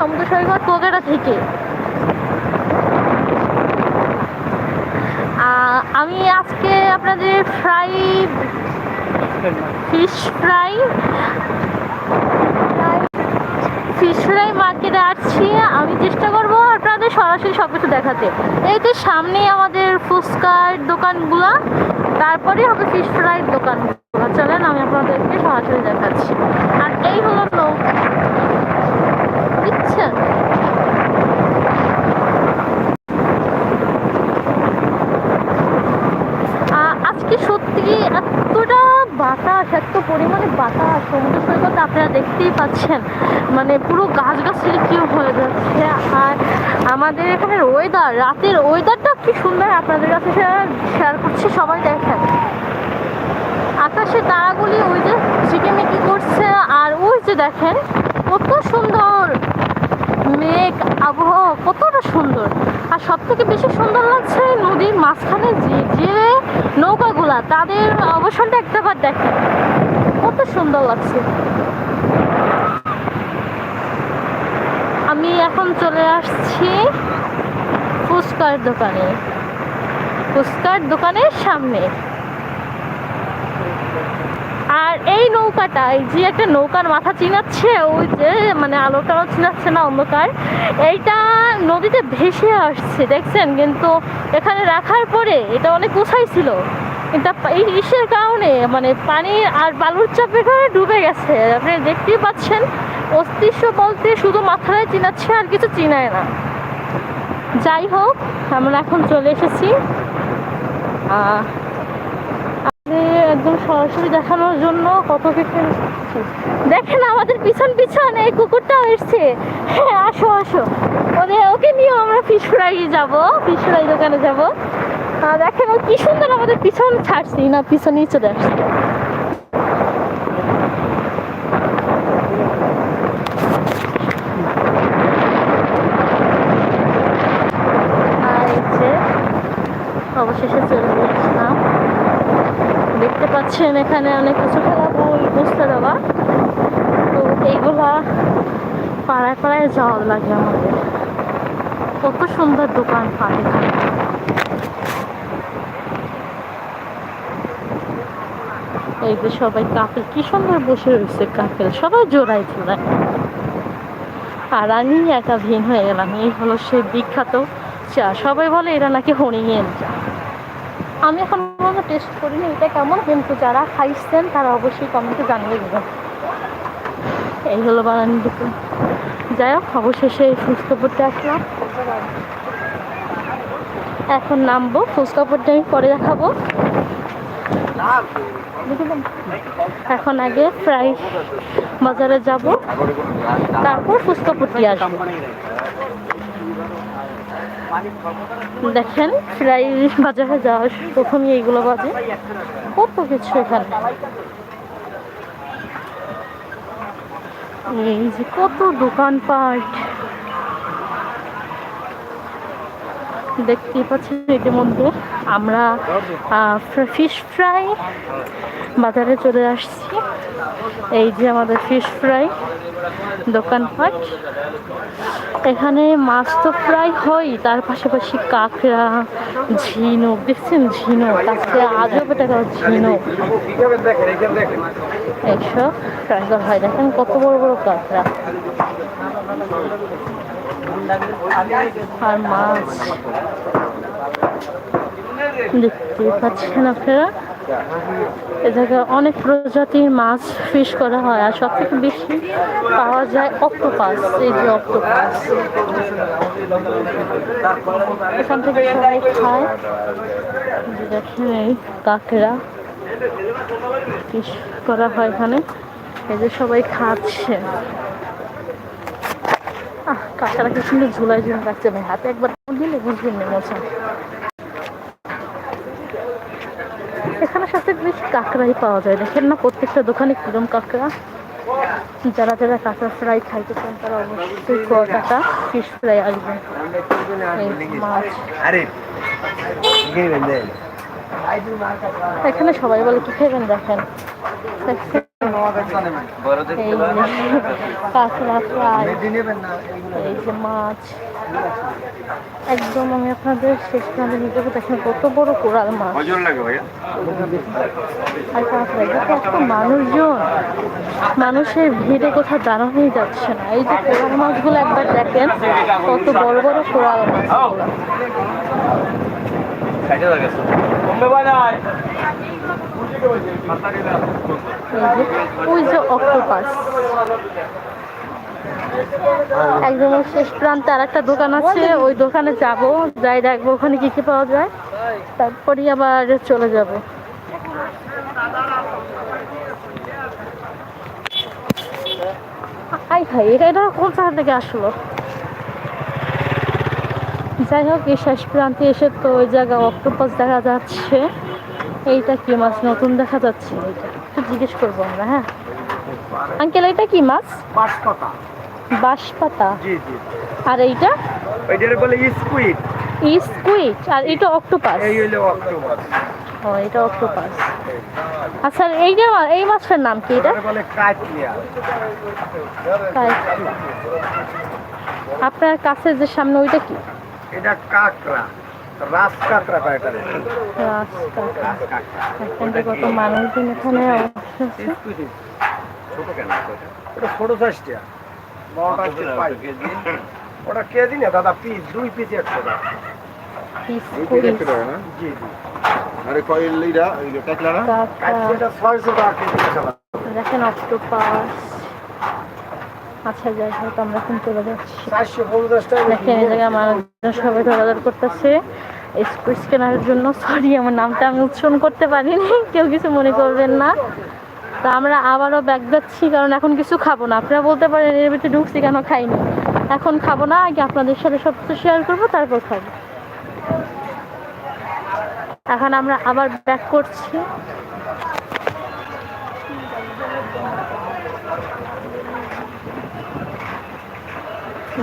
সমুদ্র সৈকত কোগাটা থেকে। আমি আজকে আপনাদের fry, fish fry fish fry মার্কেটে আসছি। আমি চেষ্টা করব আপনাদের সরাসরি সব কিছু দেখাতে। এই তো সামনেই আমাদের ফুচকার দোকানগুলা তারপরে হবে ফিশ ফ্রাইয়ের দোকানগুলো। চলেন, আমি আপনাদেরকে সরাসরি দেখাচ্ছি আর এই হলো নৌকা বুঝছেন আ- আজকে সত্যি এতটা বাতাস এত পরিমাণে বাতাস সমুদ্র সৈকত আপনারা দেখতেই পাচ্ছেন। মানে পুরো গাছ গাছালি কি হয়ে যাচ্ছে। আর আমাদের এখানে ওয়েদার রাতের ওয়েদারটা কি সুন্দর আপনাদের কাছে শেয়ার করছি, সবাই দেখেন। আকাশে তারাগুলি ওই যে ঝিকিমিকি করছে, আর ওই যে দেখেন, কত সুন্দর মেঘ, আবহাওয়া, কতটা সুন্দর। আর সব থেকে বেশি সুন্দর লাগছে নদীর মাঝখানে যে যে নৌকাগুলা, তাদের অবসানটা একটাবার দেখেন। কত সুন্দর লাগছে। আমি এখন চলে আসছি ফুচকার দোকানে। ফুচকার দোকানের সামনে। আর এই নৌকাটা এই যে একটা নৌকার মাথা চিনাচ্ছে, ওই যে মানে আলোটাও চিনাচ্ছে না অন্ধকার, এইটা নদীতে ভেসে আসছে, দেখছেন? কিন্তু এখানে রাখার পরে এটা অনেক উঁচাই ছিল। এটা এই ইসের কারণে মানে পানি আর বালুর চাপের কারণে ডুবে গেছে। আপনি দেখতেই পাচ্ছেন, অস্তিত্ব বলতে শুধু মাথায় চিনাচ্ছে আর কিছু চিনায় না। যাই হোক, আমরা এখন চলে এসেছি। একদম সরাসরি দেখানোর জন্য কত কিছু দেখেন আমাদের পিছন পিছন এই কুকুরটাও এসছে। হ্যাঁ আসো আসো। ওদের, ওকে নিয়ে আমরা ফিশ ফ্রাই যাব। ফিশ ফ্রাই দোকানে যাব। দেখেন ও কি সুন্দর আমাদের পিছন ছাড়ছি। না পিছনেই চলে আসছে আর এই যে অবশেষে চলে আসলাম দেখতে পাচ্ছেন এখানে অনেক কিছু খেলা বই, বসতে দেওয়া। তো এইগুলা পাড়ায় পাড়ায় যাওয়া লাগে আমাদের। কত সুন্দর দোকান এখানে এই যে সবাই কাপেল, কি সুন্দর বসে রয়েছে কাপেল। সবাই জোড়ায় জোড়ায়। আর আমি একা ভিন হয়ে গেলাম, এই হলো সে বিখ্যাত চা। সবাই বলে এরা নাকি হরিণের চা। আমি এখন পর্যন্ত টেস্ট করিনি, এটা কেমন? কিন্তু যারা খাইছেন, তারা অবশ্যই কমেন্টে জানিয়ে দেবেন। এই হলো বানানি দোকান যাই হোক, অবশেষে ফুচকা পড়তে আসলাম। এখন নামবো ফুচকা পড়তে আমি পরে দেখাবো। এখন আগে ফ্রাই বাজারে যাব, তারপর ফুচকা পড়তে আসব। দেখেন ফ্রাই বাজারে যাওয়ার প্রথমে এইগুলো বাজে। কত কিছু এখানে। এই যে কত দোকানপাট। দেখতেই পাচ্ছেন ইতিমধ্যে আমরা ফিশ ফ্রাই বাজারে চলে আসছি। এই যে আমাদের ফিশ ফ্রাই দোকানপাট এখানে মাছ তো প্রায় হয়, তার পাশাপাশি কাঁকড়া, ঝিনুক, দেখছেন ঝিনুক? তারপরে আজও টাকা ঝিনুক। এইসব ফ্রাই হয়। দেখেন কত বড় বড় কাঁকড়া। আর মাছ দেখতে পাচ্ছেন আপনারা? এ জায়গায় অনেক প্রজাতির মাছ ফিশ করা হয় আর সব থেকে বেশি পাওয়া যায় অক্টোপাস এই যে অক্টোপাস এখান থেকে সবাই খায়। দেখেন এই কাকেরা ফিশ করা হয় এখানে। এই যে সবাই খাচ্ছে। আহ কাকারা কি সুন্দর ঝুলাই ঝুলাই রাখছে ভাই হাতে একবার দিলে বুঝবেন না মজা। এখানে সাথে বেশ কাঁকড়াই পাওয়া যায় দেখেন না প্রত্যেকটা দোকানে কিরম কাঁকড়া? যারা যারা কাঁকড়া ফ্রাই খাইতে চান তারা অবশ্যই কুয়াকাটা ফিশ ফ্রাই আসবেন এই মাছ এখানে সবাই বলে কি খাইবেন দেখেন কাঁকড়া এই যে মাছ একদম আমি আপনাদের শেষ দেখেন কত বড় মাছ আর কাঁকড়া মানুষজন মানুষের ভিড়ে কোথাও দাঁড়ানোই যাচ্ছে না এই যে কোরাল মাছগুলো একবার দেখেন কত বড় বড় কোরাল একদম শেষ প্রান্তে আর একটা দোকান আছে, ওই দোকানে যাব, যাই দেখব ওখানে কি কি পাওয়া যায়। তারপরেই আবার চলে যাব। আই ভাই এটা কোন জায়গা থেকে আসলো? যাই হোক এই শেষ প্রান্তে এসে তো ওই জায়গায় অক্টোপাস দেখা যাচ্ছে। এইটা কি মাছ নতুন দেখা যাচ্ছে? এইটা একটু জিজ্ঞেস করব আমরা হ্যাঁ? আঙ্কেল এটা কি মাছ? বাঁশপাতা। বাঁশপাতা? আর এইটা? ওইটার বলে স্কুইড স্কুইড আর এটা অক্টোপাস এই হইল অক্টোবর ও এটা অক্টোপাস আচ্ছা এইটা এই মাছের নাম কি এটা? বলে কাঁকড়া। আপনার কাছে যে সামনে ওইটা কি? এটা কাঁকড়া রাস কাঁকড়া কয় এটা রাস্তা এখানে কত মানুষজন এখানে অবশ্য আছে স্কুইড ছোট কেন এটা ছোট সাইজটা বড়টা পাই ওটা কেজি না দাদা পিস দুই পিস একশো টাকা জি জি। আরে কয়েল এইটা এই যে কাঁকড়া। টাকা কেজি। দেখেন অক্টোপাস। আচ্ছা যাই হোক আমরা এখন দেখেন এই জায়গায় মানুষজন সবাই দরাদর করতেছে। স্কুইজ কেনার জন্য সরি আমার নামটা আমি উচ্চারণ করতে পারিনি কেউ কিছু মনে করবেন না। তো আমরা আবারও ব্যাগ যাচ্ছি কারণ এখন কিছু খাব না। আপনারা বলতে পারেন এর ভিতরে ঢুকছি কেন খাইনি। এখন খাব না আগে আপনাদের সাথে সব কিছু শেয়ার করব তারপর খাব। এখন আমরা আবার ব্যাক করছি।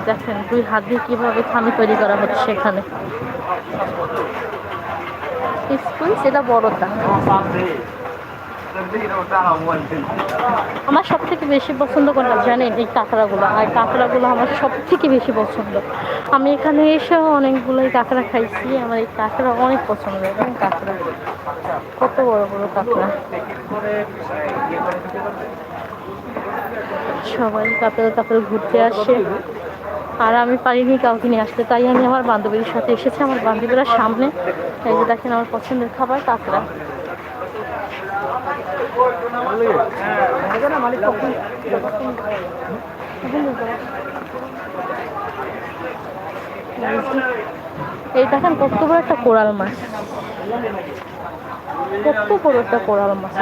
দেখেন দুই হাত দিয়ে কীভাবে থামি তৈরি করা হচ্ছে এখানে স্কুইজ এটা বড়টা আমার সব থেকে বেশি পছন্দ কোনটা জানেন? এই কাঁকড়াগুলো। আর কাঁকড়াগুলো আমার সব থেকে বেশি পছন্দ। আমি এখানে এসেও অনেকগুলোই কাঁকড়া খাইছি। আমার এই কাঁকড়া অনেক পছন্দ। এবং কাঁকড়া। কত বড় বড় কাঁকড়া। সবাই কাপেল কাপেল ঘুরতে আসে। আর আমি পারিনি কাউকে নিয়ে আসতে। তাই আমি আমার বান্ধবীর সাথে এসেছি, আমার বান্ধবীরা সামনে। এই যে দেখেন আমার পছন্দের খাবার কাঁকড়া এই দেখেন কত বড় একটা কোরাল মাছ। কত বড় একটা কোরাল মাছ।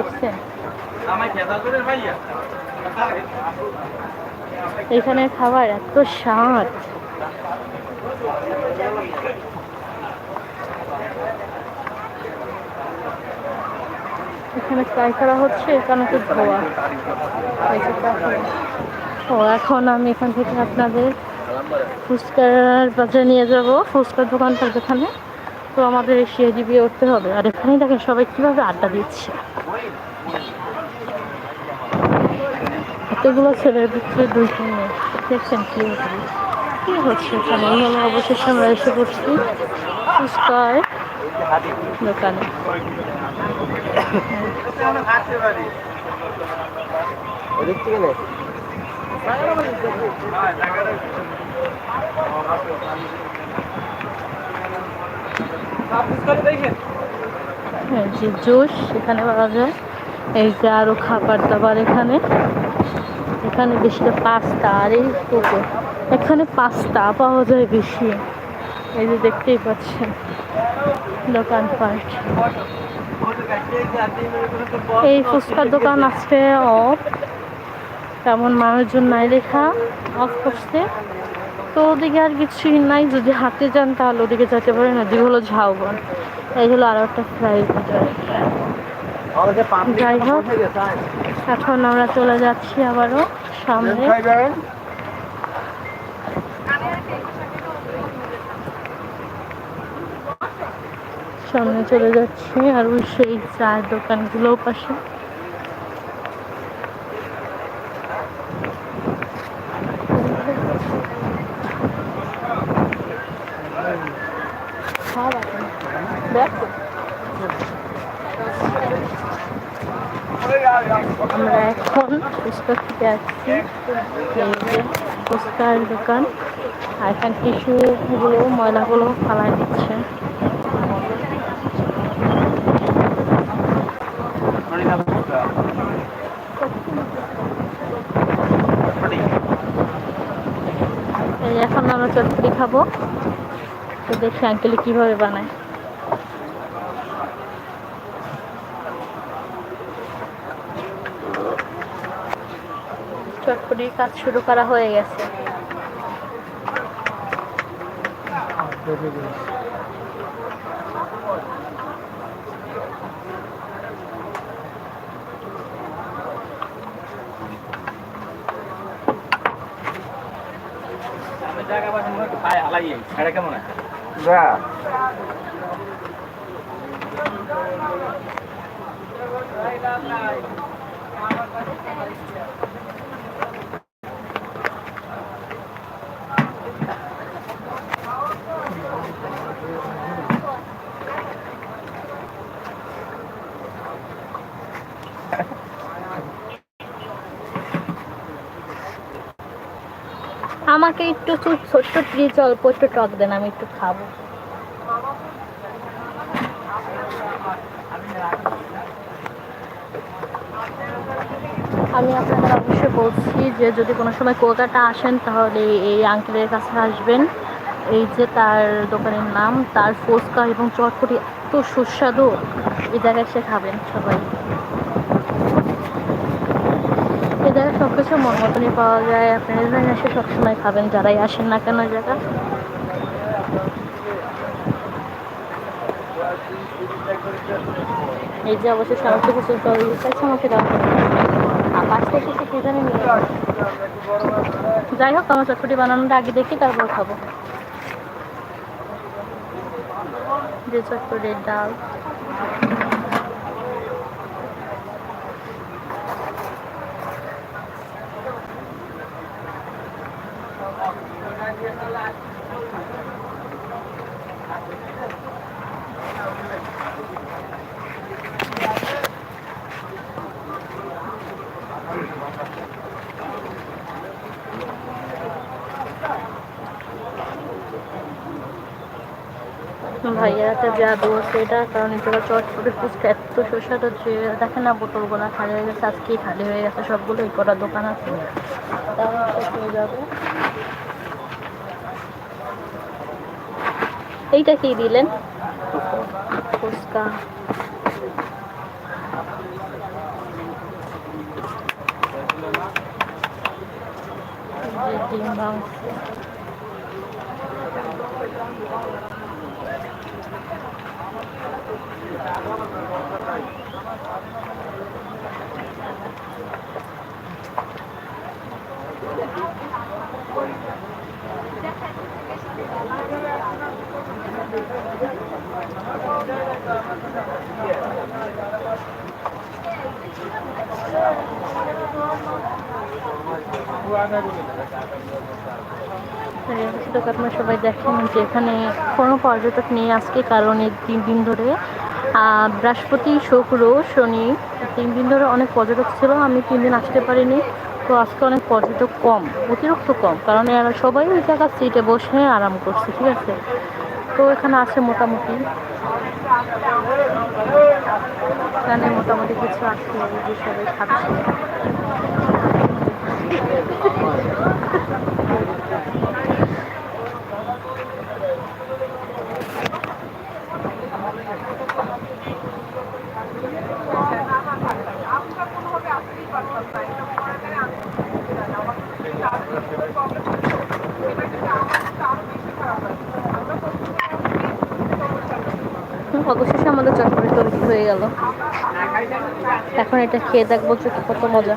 এটা। এখানে খাবার এত স্বাদ। এখানে ফ্রাই করা হচ্ছে, এখানে তো ধোয়া। ও, এখন আমি এখান থেকে আপনাদের ফুচকার বাজারে নিয়ে যাব, ফুচকার দোকানটা যেখানে। তো আমাদের সিঁড়ি উঠতে হবে। আর এখানেই দেখেন সবাই কীভাবে আড্ডা দিচ্ছে। এতগুলো ছেলের ভিতরে দুইটা মেয়ে দেখছেন কি হচ্ছে এখানে? হলো অবশেষে আমরা এসে পড়ছি দোকানে। হ্যাঁ যে জুস এখানে পাওয়া যায়। এই যে আরও খাবার দাবার এখানে। এখানে বেশি পাস্তা আর এই কোকো এখানে পাস্তা পাওয়া যায় বেশি। এই যে দেখতেই পাচ্ছেন দোকানপাট এই ফুচকার দোকান আজকে অফ। তেমন মানুষজন নাই লেখা অফ করছে। তো ওদিকে আর কিছুই নাই। যদি হাতে যান তাহলে ওদিকে যেতে পারেন। ওদিকে হলো ঝাউবন। এই হলো আরও একটা ফ্রাই যাই হোক এখন আমরা চলে যাচ্ছি আবারও সামনে। সামনে চলে যাচ্ছি আর ওই সেই চায়ের দোকানগুলোও পাশে। আমরা এখন ফুচকা খেতে আসছি। ফুচকার দোকান। আর এখানে টিস্যুগুলো ময়লাগুলো ফালাই দিচ্ছে। এখন আমরা চটপটি খাব। তো দেখি আঙ্কেলে কীভাবে বানায়। চটপটির কাজ শুরু করা হয়ে গেছে। যা। আমাকে একটু ছোট্ট প্লিজ অল্প একটু টক দেন, আমি একটু খাব। আমি আপনাদের অবশ্যই বলছি যে, যদি কোনো সময় কলকাতা আসেন, তাহলে এই আঙ্কেলের কাছে আসবেন। এই যে তার দোকানের নাম, তার ফুচকা এবং চটপটি এত সুস্বাদু। এই জায়গায় সে খাবেন সবাই। জায়গায় সব কিছু মন মতনই পাওয়া যায়, আপনারা এখানে এসে সবসময় খাবেন, যারাই আসেন না কেন জায়গা এই যে অবশ্যই সমস্ত কিছু আমাকে হবে। আর সে কে জানে। যাই হোক, আমার চটপটি বানানোটা আগে দেখি, তারপর খাব যে চটপটির ডাল ভাইয়ের একটা জাদু আছে এটা কারণ এটা চটপটে ফুচকা এত সুস্বাদু যে দেখেন না বোতলগুলো খালি হয়ে গেছে, আজকেই খালি হয়ে গেছে সবগুলো এই কটা দোকান আছে। তাও হয়ে যাবে। এইটা কি দিলেন ফুচকা এই যে ডিম ভাঙছে দর্শক আপনারা সবাই দেখেন যে এখানে কোনো পর্যটক নেই আজকে, কারণ এই তিন দিন ধরে বৃহস্পতি, শুক্র, শনি তিন দিন ধরে অনেক পর্যটক ছিল, আমি তিন দিন আসতে পারিনি। তো আজকে অনেক পর্যটক কম, অতিরিক্ত কম, কারণ এরা সবাই ওই জায়গার সিটে বসে আরাম করছে, ঠিক আছে? তো এখানে আছে মোটামুটি। এখানে মোটামুটি কিছু আছে সবাই খাচ্ছে অবশেষে আমাদের চটপটি তৈরি হয়ে গেল এখন এটা খেয়ে দেখব যে কত মজা।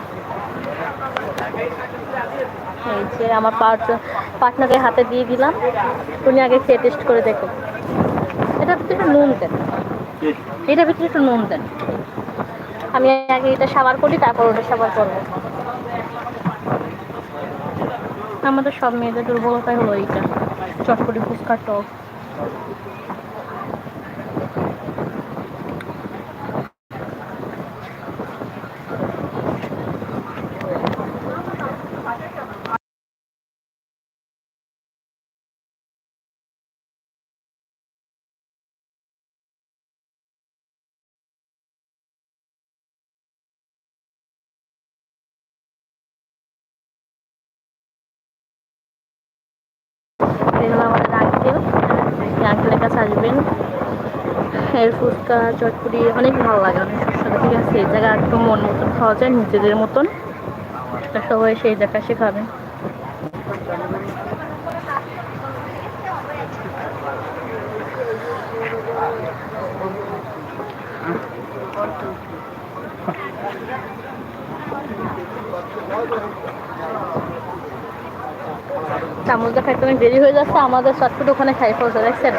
এই যে আমার পার্ট পার্টনারের হাতে দিয়ে দিলাম। উনি আগে খেয়ে টেস্ট করে দেখুন এটার ভিতরে একটু নুন দেন। এটার ভিতরে একটু নুন দেন। আমি আগে এটা সাবার করি, তারপর ওটা সাবার করব। আমাদের সব মেয়েদের দুর্বলতাই হলো এইটা। চটপটি ফুচকার টক এই হলো আমাদের আঙ্কেল এই আঙ্কেলের কাছে আসবেন এর ফুচকা, চটপটি, অনেক ভালো লাগে, অনেক সুস্বাদু, ঠিক আছে? এই জায়গা একটু মন মতন খাওয়া যায়, নিজেদের মতন। সবাই সেই জায়গা শেখাবেন চামচটা খাইতে অনেক দেরি হয়ে যাচ্ছে, আমাদের চটপটি ওখানে খাই ফেলছে, দেখছেন?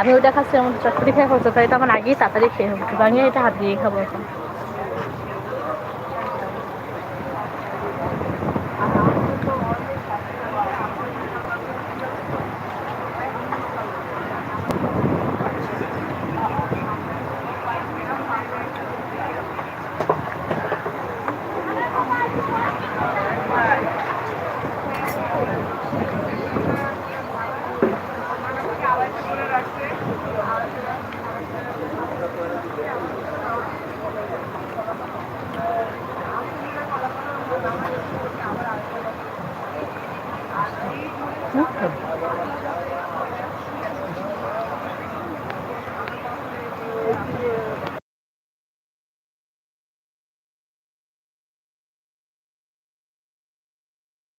আমি ওইটা খাচ্ছি আমার চটপটি খেয়ে ফেলছে তাই তো আমার আগেই তাড়াতাড়ি খেয়ে হবে ভাঙিয়ে এটা হাত দিয়ে খাব এখন।